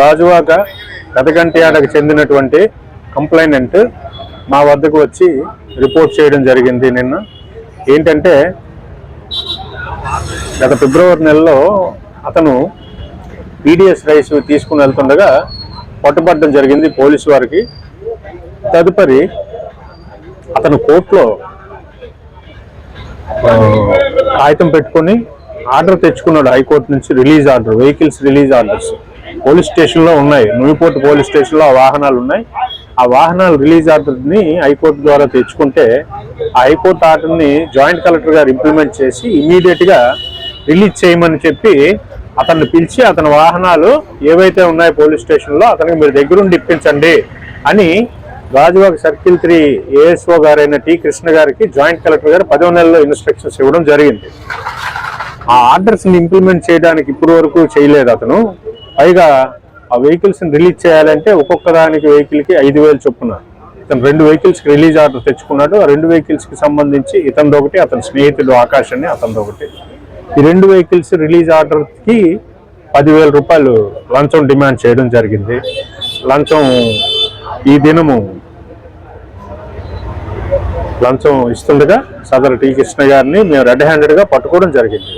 రాజువాక కథగంటియాడకు చెందినటువంటి కంప్లైనెంట్ మా వద్దకు వచ్చి రిపోర్ట్ చేయడం జరిగింది నిన్న. ఏంటంటే గత ఫిబ్రవరి నెలలో అతను పీడిఎస్ రైస్ తీసుకుని వెళ్తుండగా పట్టుబడడం జరిగింది పోలీసు వారికి. తదుపరి అతను కోర్టులో కాగితం పెట్టుకొని ఆర్డర్ తెచ్చుకున్నాడు హైకోర్టు నుంచి release order vehicles release orders. Police స్టేషన్లో ఉన్నాయి. నూయిపోర్ట్ పోలీస్ స్టేషన్లో ఆ వాహనాలు ఉన్నాయి. ఆ వాహనాలు రిలీజ్ ఆర్డర్ని హైకోర్టు ద్వారా తెచ్చుకుంటే ఆ హైకోర్టు ఆర్డర్ని జాయింట్ కలెక్టర్ గారు ఇంప్లిమెంట్ చేసి ఇమీడియట్గా రిలీజ్ చేయమని చెప్పి అతన్ని పిలిచి అతని వాహనాలు ఏవైతే ఉన్నాయో పోలీస్ స్టేషన్లో అతనికి మీరు దగ్గరుండి ఇప్పించండి అని రాజువాక సర్కిల్ త్రీ ఏఎస్ఓ గారైన టి కృష్ణ గారికి జాయింట్ కలెక్టర్ గారు పదో నెలలో ఇన్స్ట్రక్షన్స్ ఇవ్వడం జరిగింది. ఆ ఆర్డర్స్ని ఇంప్లిమెంట్ చేయడానికి ఇప్పటి వరకు చేయలేదు అతను. పైగా ఆ వెహికల్స్ని రిలీజ్ చేయాలంటే ఒక్కొక్క దానికి వెహికల్కి ఐదు వేలు చొప్పున. ఇతను రెండు వెహికల్స్కి రిలీజ్ ఆర్డర్ తెచ్చుకున్నాడు. ఆ రెండు వెహికల్స్కి సంబంధించి ఇతనిది ఒకటి అతని స్నేహితుడు ఆకాష్ అని అతనిది ఒకటి. ఈ రెండు వెహికల్స్ రిలీజ్ ఆర్డర్కి పదివేల రూపాయలు లంచం డిమాండ్ చేయడం జరిగింది. లంచం ఈ దినము లంచం ఇస్తుండగా సదరు టీ కృష్ణ గారిని మేము రెడ్ హ్యాండెడ్గా పట్టుకోవడం జరిగింది.